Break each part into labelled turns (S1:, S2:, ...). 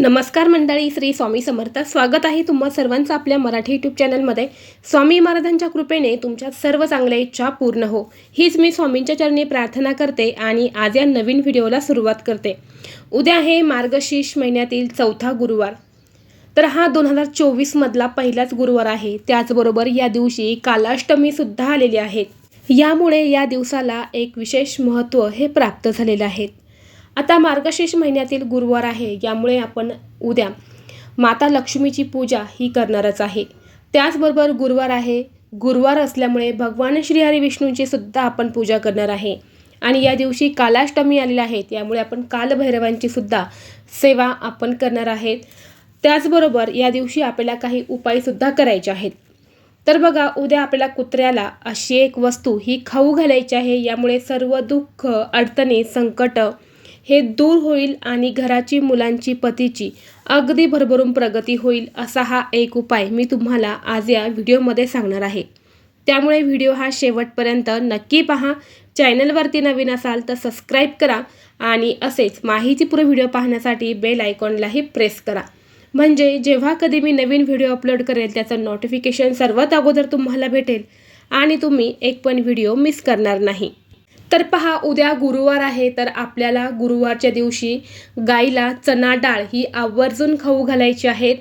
S1: नमस्कार मंडळी श्री स्वामी समर्थ. स्वागत आहे तुम्हा सर्वांचं आपल्या मराठी यूट्यूब चॅनलमध्ये स्वामी महाराजांच्या कृपेने तुमच्या सर्व चांगल्या इच्छा पूर्ण हो. हीच मी स्वामींच्या चरणी प्रार्थना करते आणि आज या नवीन व्हिडिओला सुरुवात करते. उद्या आहे मार्गशीर्ष महिन्यातील चौथा गुरुवार. तर हा दोन हजार चोवीसमधला पहिलाच गुरुवार आहे. त्याचबरोबर या दिवशी कालाष्टमीसुद्धा आलेली आहे. यामुळे या दिवसाला एक विशेष महत्त्व हे प्राप्त झालेलं आहे. आता मार्गशीर्ष महिन्यातील गुरुवार आहे यामुळे आपण उद्या माता लक्ष्मीची पूजा ही करणारच आहे. त्याचबरोबर गुरुवार आहे. गुरुवार असल्यामुळे भगवान श्रीहरी विष्णूंची सुद्धा आपण पूजा करणार आहे. आणि या दिवशी कालाष्टमी आलेल्या आहेत त्यामुळे आपण कालभैरवांची सुद्धा सेवा आपण करणार आहेत त्याचबरोबर या दिवशी आपल्याला काही उपायसुद्धा करायचे आहेत. तर बघा उद्या आपल्याला कुत्र्याला अशी एक वस्तू ही खाऊ घालायची आहे यामुळे सर्व दुःख अडचणी संकट हे दूर होईल आणि घराची मुलांची पतीची अगदी भरभरून प्रगती होईल असा हा एक उपाय मी तुम्हाला आज या व्हिडिओमध्ये सांगणार आहे. त्यामुळे व्हिडिओ हा शेवटपर्यंत नक्की पहा. चॅनलवरती नवीन असाल तर सबस्क्राईब करा आणि असेच माहितीपूर्ण व्हिडिओ पाहण्यासाठी बेल आयकॉनलाही प्रेस करा. म्हणजे जेव्हा कधी मी नवीन व्हिडिओ अपलोड करेल त्याचं नोटिफिकेशन सर्वात अगोदर तुम्हाला भेटेल आणि तुम्ही एक पण व्हिडिओ मिस करणार नाही. तर पहा उद्या गुरुवार आहे तर आपल्याला गुरुवारच्या दिवशी गाईला चना डाळ ही आवर्जून खाऊ घालायची आहेत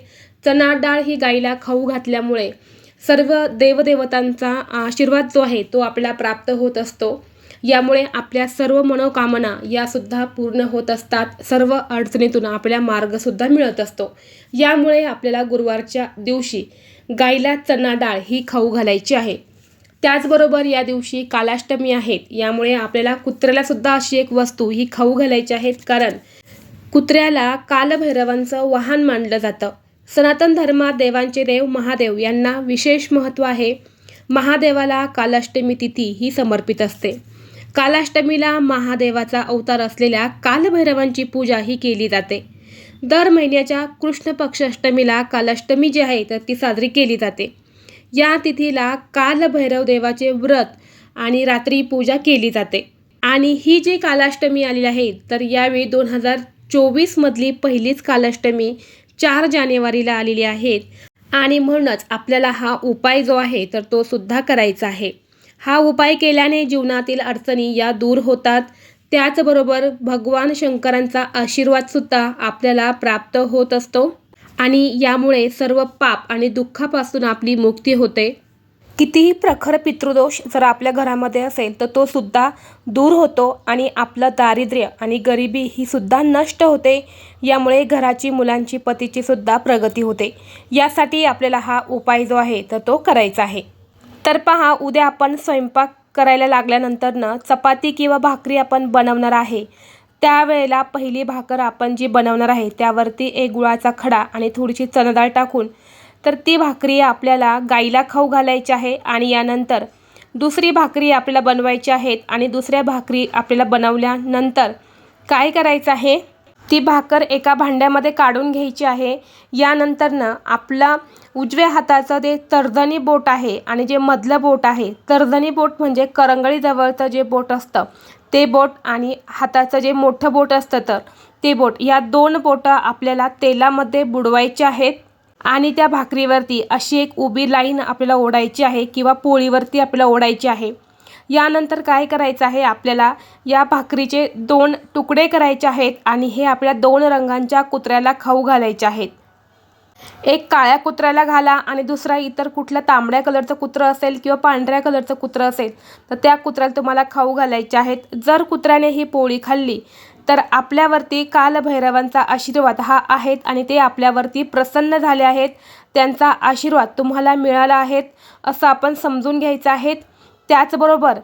S1: चना डाळ ही गाईला खाऊ घातल्यामुळे सर्व देवदेवतांचा आशीर्वाद जो आहे तो आपल्याला प्राप्त होत असतो. यामुळे आपल्या सर्व मनोकामना यासुद्धा पूर्ण होत असतात. सर्व अडचणीतून आपल्याला मार्गसुद्धा मिळत असतो. यामुळे आपल्याला गुरुवारच्या दिवशी गाईला चना डाळ ही खाऊ घालायची आहे. त्याचबरोबर या दिवशी कालाष्टमी आहेत. यामुळे आपल्याला कुत्र्याला सुद्धा अशी एक वस्तू ही खाऊ घालायची आहेत कारण कुत्र्याला कालभैरवांचं वाहन मानलं जातं. सनातन धर्मात देवांचे देव महादेव यांना विशेष महत्त्व आहे. महादेवाला कालाष्टमी तिथी ही समर्पित असते. कालाष्टमीला महादेवाचा अवतार असलेल्या कालभैरवांची पूजा ही केली जाते. दर महिन्याच्या कृष्ण पक्षाष्टमीला कालाष्टमी जी आहे तर ती साजरी केली जाते. या तिथीला कालभैरव देवाचे व्रत आणि रात्री पूजा केली जाते. आणि ही जी कालाष्टमी आलेली आहे तर यावेळी दोन हजार चोवीसमधली पहिलीच कालाष्टमी चार जानेवारीला आलेली आहेत आणि म्हणूनच आपल्याला हा उपाय जो आहे तर तो सुद्धा करायचा आहे. हा उपाय केल्याने जीवनातील अडचणी या दूर होतात. त्याचबरोबर भगवान शंकरांचा आशीर्वादसुद्धा आपल्याला प्राप्त होत असतो. आणि यामुळे सर्व पाप आणि दुःखापासून आपली मुक्ती होते. कितीही प्रखर पितृदोष जर आपल्या घरामध्ये असेल तर तो सुद्धा दूर होतो आणि आपलं दारिद्र्य आणि गरिबी ही सुद्धा नष्ट होते. यामुळे घराची मुलांची पतीची सुद्धा प्रगती होते. यासाठी आपल्याला हा उपाय जो आहे तर तो करायचा आहे. तर पहा उद्या आपण स्वयंपाक करायला लागल्यानंतर ना चपाती किंवा भाकरी आपण बनवणार आहे. त्यावेळेला पहिली भाकर आपण जी बनवणार आहे त्यावरती एक गुळाचा खडा आणि थोडीशी चणदाळ टाकून तर ती भाकरी आपल्याला गाईला खाऊ घालायची आहे आणि यानंतर दुसरी भाकरी आपल्याला बनवायची आहेत आणि दुसऱ्या भाकरी आपल्याला बनवल्यानंतर काय करायचं आहे? ती भाकर एका भांड्यामध्ये काढून घ्यायची आहे. यानंतरनं आपला उजव्या हाताचं जे तर्जनी बोट आहे आणि जे मधलं बोट आहे तर्जनी बोट म्हणजे करंगळीजवळचं जे बोट असतं ते बोट आणि हाताचं जे मोठं बोट असतं तर ते बोट या दोन बोटं आपल्याला तेलामध्ये बुडवायचे आहेत आणि त्या भाकरीवरती अशी एक उभी लाईन आपल्याला ओढायची आहे किंवा पोळीवरती आपल्याला ओढायची आहे. यानंतर काय करायचं आहे? आपल्याला या भाकरीचे दोन तुकडे करायचे आहेत आणि हे आपल्या दोन रंगांच्या कुत्र्याला खाऊ घालायचे आहेत. एक काळ्या कुत्र्याला घाला आणि दुसरा इतर कुठलं तांबड्या कलरचं कुत्रं असेल किंवा पांढऱ्या कलरचं कुत्रं असेल तर त्या कुत्र्याला तुम्हाला खाऊ घालायचे आहेत. जर कुत्र्याने ही पोळी खाल्ली तर आपल्यावरती कालभैरवांचा आशीर्वाद हा आहेत आणि ते आपल्यावरती प्रसन्न झाले आहेत. त्यांचा आशीर्वाद तुम्हाला मिळाला आहेत असं आपण समजून घ्यायचं आहे. त्याचबरोबर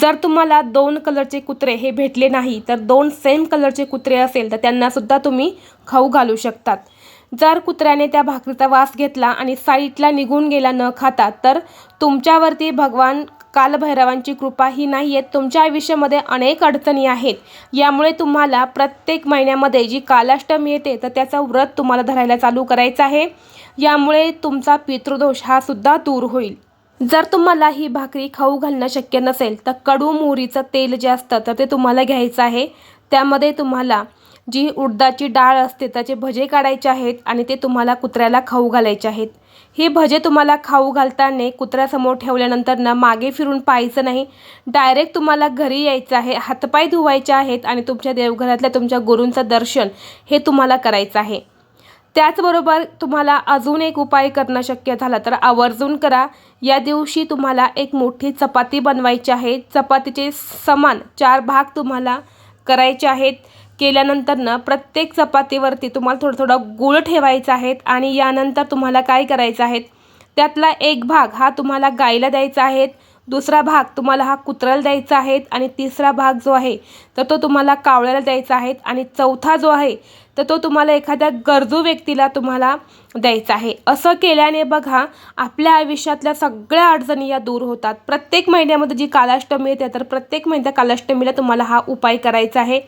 S1: जर तुम्हाला दोन कलरचे कुत्रे हे भेटले नाही तर दोन सेम कलरचे कुत्रे असेल तर त्यांनासुद्धा तुम्ही खाऊ घालू शकतात. जर कुत्र्याने त्या भाकरीचा वास घेतला आणि साईटला निघून गेला न खाता तर तुमच्यावरती भगवान कालभैरवांची कृपा ही नाही आहे तुमच्या आयुष्यामध्ये अनेक अडचणी आहेत. यामुळे तुम्हाला प्रत्येक महिन्यामध्ये जी कालाष्टमी येते तर त्याचं व्रत तुम्हाला धरायला चालू करायचं आहे. यामुळे तुमचा पितृदोष हा सुद्धा दूर होईल. जर तुम्हाला ही भाकरी खाऊ घालणं शक्य नसेल तर कडू मोहरीचं तेल जे असतं तर ते तुम्हाला घ्यायचं आहे. त्यामध्ये तुम्हाला जी उडदाची डाळ असते त्याचे भजे काढायचे आहेत आणि ते तुम्हाला कुत्र्याला खाऊ घालायचे आहेत. हे भजे तुम्हाला खाऊ घालताना कुत्र्यासमोर ठेवल्यानंतर ना मागे फिरून पाहायचं नाही. डायरेक्ट तुम्हाला घरी यायचं आहे हातपाय धुवायचे आहेत आणि तुमच्या देवघरातल्या तुमच्या गुरूंचं दर्शन हे तुम्हाला करायचं आहे. त्याचबरोबर तुम्हाला अजून एक उपाय करणं शक्य झाला तर आवर्जून करा. या दिवशी तुम्हाला एक मोठी चपाती बनवायची आहे. चपातीचे समान चार भाग तुम्हाला करायचे आहेत. केल्यानंतर ना प्रत्येक चपातीवरती तुम्हाला थोडं थोडं गूळ ठेवायचं आहेत आणि यानंतर तुम्हाला काय करायचं आहे त्यातला एक भाग हा तुम्हाला गायला द्यायचा आहे दुसरा भाग तुम्हाला हा कुत्र्याला द्यायचा आहे आणि तिसरा भाग जो आहे तर तो तुम्हाला कावळ्याला द्यायचा आहे आणि चौथा जो आहे तर तो तुम्हाला एखाद्या गरजू व्यक्तीला तुम्हाला द्यायचा आहे. असं केल्याने बघा आपल्या आयुष्यातल्या सगळ्या अडचणी या दूर होतात. प्रत्येक महिन्यामध्ये जी कालाष्टमी येते तर प्रत्येक महिन्यात कालाष्टमीला तुम्हाला हा उपाय करायचा आहे.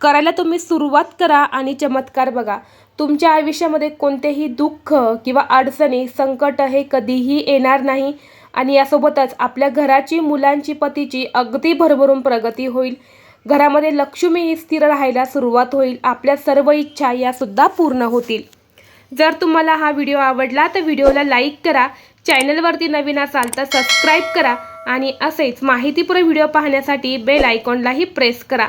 S1: करायला तुम्ही सुरुवात करा आणि चमत्कार बघा. तुमच्या आयुष्यामध्ये कोणतेही दुःख किंवा अडचणी संकट हे कधीही येणार नाही आणि यासोबतच आपल्या घराची मुलांची पतीची अगदी भरभरून प्रगती होईल. घरामध्ये लक्ष्मी ही स्थिर राहायला सुरुवात होईल. आपल्या सर्व इच्छा यासुद्धा पूर्ण होतील. जर तुम्हाला हा व्हिडिओ आवडला तर व्हिडिओला लाईक करा चॅनलवरती नवीन असाल तर सबस्क्राईब करा आणि असेच माहितीपूर्ण व्हिडिओ पाहण्यासाठी बेल आयकॉनलाही प्रेस करा.